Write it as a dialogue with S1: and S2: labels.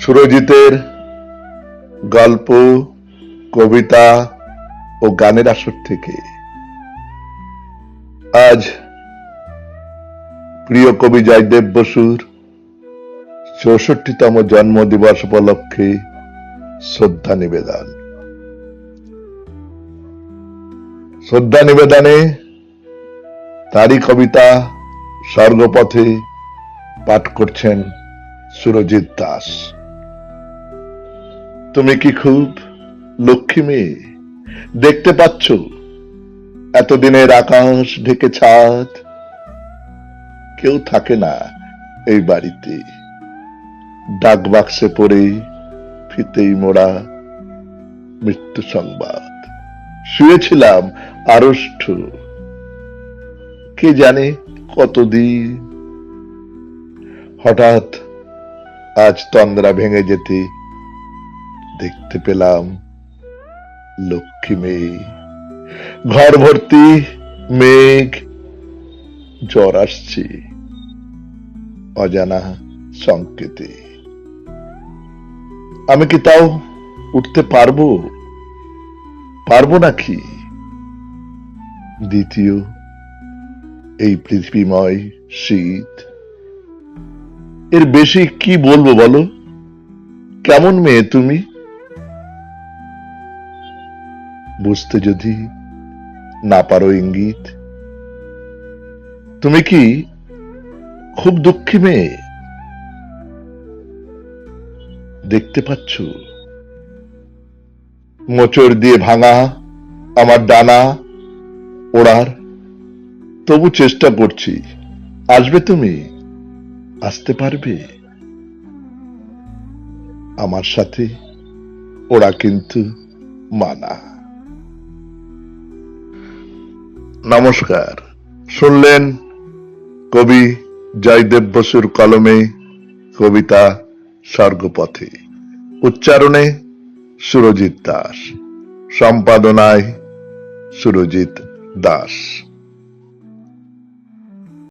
S1: সুরজিতের গল্প, কবিতা ও গানের আসর থেকে। আজ প্রিয় কবি জয়দেব বসুর চৌষট্টিতম জন্মদিবস উপলক্ষে শ্রদ্ধা নিবেদন। শ্রদ্ধা নিবেদনে তারই কবিতা স্বর্গপথে পাঠ করছেন সুরজিৎ দাস। তুমি কি খুব লক্ষ্মী মেয়ে? দেখতে পাচ্ছ? এতদিনের আকাশ ঢেকে ছাদ। কেউ থাকে না এই বাড়িতে। ডাক বাক্সে পড়ে ফিতেই মোড়া মৃত্যু সংবাদ। শুয়েছিলাম আড়ষ্ট। কে জানে কতদিন? হঠাৎ আজ তন্দ্রা ভেঙে যেতে দেখতে পেলাম লক্ষ্মী মেয়ে। ঘর ভর্তি মেঘ, জ্বর আসছে। অজানা সংকেতে। আমি কি তাও উঠতে পারব? পারব নাকি দ্বিতীয়, এই পৃথিবীময় শীত। এর বেশি কি বলব বলো? কেমন মেয়ে তুমি? বুঝতে যদি না পারো ইঙ্গিত। তুমি কি খুব দুঃখী মেয়ে? দেখতে পাচ্ছ? মোচড় দিয়ে ভাঙা আমার ডানা ওড়ার। তবু চেষ্টা করছি। আসবে তুমি? আসতে পারবে? আমার সাথে ওরা কিন্তু মানা। নমস্কার। শুনলেন কবি জয়দেব বসুর কলমে কবিতা স্বর্গপথে। উচ্চারণে সুরজিৎ দাস। সম্পাদনায় সুরজিৎ দাস।